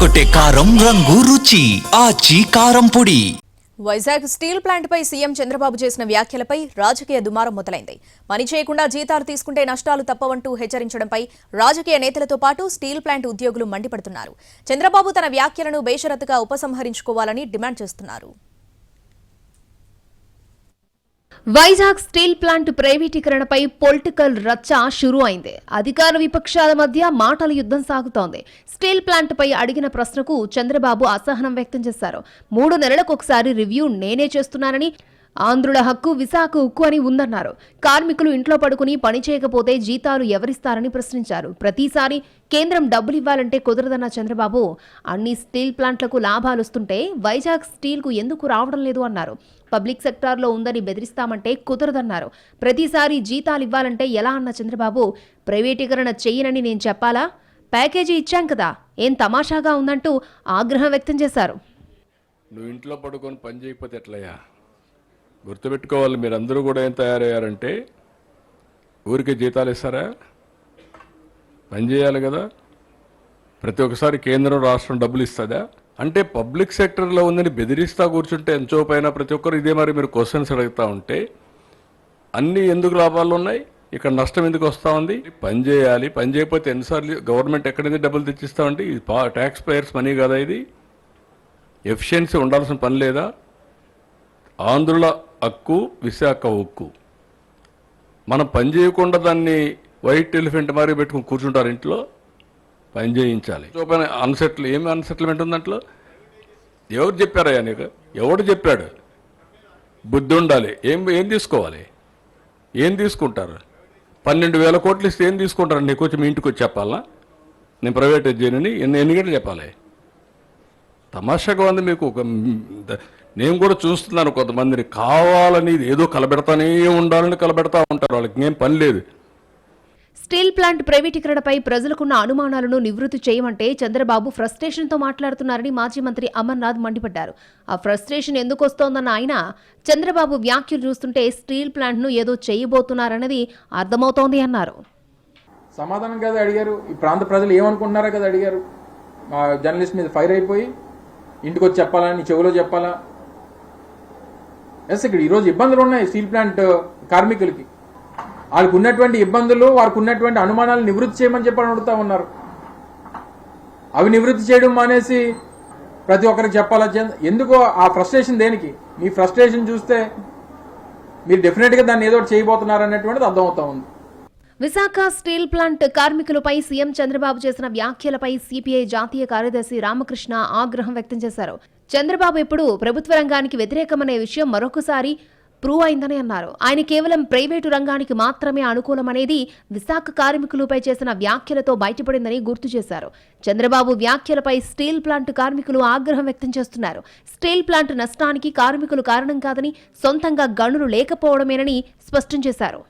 కొట్టే కారం రంగు రుచి ఆచి కారం పొడి. వైజాగ్ స్టీల్ ప్లాంట్పై సీఎం చంద్రబాబు చేసిన వ్యాఖ్యలపై రాజకీయ దుమారం మొదలైంది. పని చేయకుండా జీతాలు తీసుకుంటే నష్టాలు తప్పవంటూ హెచ్చరించడంపై రాజకీయ నేతలతో పాటు స్టీల్ ప్లాంట్ ఉద్యోగులు మండిపడుతున్నారు. చంద్రబాబు తన వ్యాఖ్యలను బేషరతుగా ఉపసంహరించుకోవాలని డిమాండ్ చేస్తున్నారు. వైజాగ్ స్టీల్ ప్లాంట్ ప్రైవేటీకరణపై పొలిటికల్ రచ్చ షురూ అయింది అధికార విపక్షాల మధ్య మాటల యుద్ధం సాగుతోంది. స్టీల్ ప్లాంట్పై అడిగిన ప్రశ్నకు చంద్రబాబు అసహనం వ్యక్తం చేశారు. మూడు నెలలకు ఒకసారి రివ్యూ నేనే చేస్తున్నానని ఆంధ్రుల హక్కు విశాఖ ఉక్కు అని ఉందన్నారు. కార్మికులు ఇంట్లో పడుకుని పని చేయకపోతే జీతాలు ఎవరిస్తారని ప్రశ్నించారు. ప్రతిసారి కేంద్రం డబ్బులు ఇవ్వాలంటే కుదరదన్న చంద్రబాబు అన్ని స్టీల్ ప్లాంట్లకు లాభాలు వస్తుంటే వైజాగ్ స్టీల్కు ఎందుకు రావడం లేదు అన్నారు. పబ్లిక్ సెక్టార్లో ఉందని బెదిరిస్తామంటే కుదరదన్నారు. ప్రతిసారి జీతాలు ఇవ్వాలంటే ఎలా అన్న చంద్రబాబు ప్రైవేటీకరణ చెయ్యనని నేను చెప్పాలా? ప్యాకేజీ ఇచ్చాం కదా ఏం తమాషాగా ఉందంటూ ఆగ్రహం వ్యక్తం చేశారు. నువ్వు ఇంట్లో పడుకొని పని చేయకపోతే ఎట్లయ్యా? గుర్తుపెట్టుకోవాలి మీరందరూ కూడా ఏం తయారయ్యారంటే ఊరికే జీతాలు ఇస్తారా పని చేయాలి కదా? ప్రతి ఒక్కసారి కేంద్రం రాష్ట్రం డబ్బులు ఇస్తుందా? అంటే పబ్లిక్ సెక్టర్లో ఉందని బెదిరిస్తా కూర్చుంటే ఎంతో పైన ప్రతి ఒక్కరు ఇదే మరి మీరు క్వశ్చన్స్ అడుగుతా ఉంటే అన్ని ఎందుకు లాభాలు ఉన్నాయి? ఇక్కడ నష్టం ఎందుకు వస్తూ ఉంది? పని చేయాలి. పని చేయకపోతే ఎన్నిసార్లు గవర్నమెంట్ ఎక్కడి నుంచి డబ్బులు తెచ్చిస్తామండి ఇది ట్యాక్స్ పేయర్స్ మనీ కదా ఇది? ఎఫిషియన్సీ ఉండాల్సిన పని లేదా? ఆంధ్రుల హక్కు విశాఖ ఉక్కు మనం పని చేయకుండా దాన్ని వైట్ ఎలిఫెంట్ మరి పెట్టుకుని కూర్చుంటారు ఇంట్లో పని చేయించాలి. చూపని అన్సెటిల్ ఏమి అన్సెటిల్మెంట్ ఉంది దాంట్లో? ఎవరు చెప్పారయ్యా నీకు? ఎవడు చెప్పాడు? బుద్ధి ఉండాలి. ఏం ఏం తీసుకోవాలి? ఏం తీసుకుంటారు? పన్నెండు వేల కోట్లు ఇస్తే ఏం తీసుకుంటారు? నీకు వచ్చి మీ ఇంటికి వచ్చి చెప్పాలా? నేను ప్రైవేట్ చేయనని ఎన్ని ఎన్ని గంటలు చెప్పాలి? తమాషాగా ఉంది మీకు ఒక నేను కూడా చూస్తున్నాను కొంతమందిని. కావాలని ఏదో కలబెడతానే ఉండాలని కలబెడతా ఉంటారు. వాళ్ళకి ఏం పని లేదు. స్టీల్ ప్లాంట్ ప్రైవేటీకరణపై ప్రజలకున్న అనుమానాలను నివృత్తి చేయమంటే చంద్రబాబు ఫ్రస్ట్రేషన్తో మాట్లాడుతున్నారని మాజీ మంత్రి అమర్నాథ్ మండిపడ్డారు. ఆ ఫ్రస్ట్రేషన్ ఎందుకు వస్తోందన్న ఆయన చంద్రబాబు వ్యాఖ్యలు చూస్తుంటే స్టీల్ ప్లాంట్ను ఏదో చేయబోతున్నారన్నది అర్థమవుతోంది అన్నారు. సమాధానం కదా అడిగారు. ఈ ప్రాంత ప్రజలు ఏమనుకుంటున్నారో కదా అడిగారు. మా జర్నలిస్ట్ మీద ఫైర్ అయిపోయి ఇంటికి వచ్చి చెప్పాలా నీ చెవిలో చెప్పాలా? ఎస్ ఇక్కడ ఈరోజు ఇబ్బందులు ఉన్నాయి స్టీల్ ప్లాంట్ కార్మికులకి. వాళ్ళకు ఉన్నటువంటి ఇబ్బందులు వారికి ఉన్నటువంటి అనుమానాలు నివృత్తి చేయమని చెప్పని అడుగుతా ఉన్నారు. అవి నివృత్తి చేయడం మానేసి ప్రతి ఒక్కరికి చెప్పాలా? ఎందుకో ఆ ఫ్రస్ట్రేషన్ దేనికి? మీ ఫ్రస్ట్రేషన్ చూస్తే మీరు డెఫినెట్గా దాన్ని ఏదో చేయబోతున్నారు అనేటువంటిది అర్థమవుతా ఉంది. విశాఖ స్టీల్ ప్లాంట్ కార్మికులపై సీఎం చంద్రబాబు చేసిన వ్యాఖ్యలపై సిపిఐ జాతీయ కార్యదర్శి రామకృష్ణ ఆగ్రహం వ్యక్తం చేశారు. చంద్రబాబు ఇప్పుడు ప్రభుత్వ రంగానికి వ్యతిరేకమనే విషయం మరొకసారి ప్రూవ్ అయిందని అన్నారు. ఆయన కేవలం ప్రైవేటు రంగానికి మాత్రమే అనుకూలమనేది విశాఖ కార్మికులపై చేసిన వ్యాఖ్యలతో బయటపడిందని గుర్తు చేశారు. చంద్రబాబు వ్యాఖ్యలపై స్టీల్ ప్లాంట్ కార్మికులు ఆగ్రహం వ్యక్తం చేస్తున్నారు. స్టీల్ ప్లాంట్ నష్టానికి కార్మికులు కారణం కాదని సొంతంగా గనులు లేకపోవడమేనని స్పష్టం చేశారు.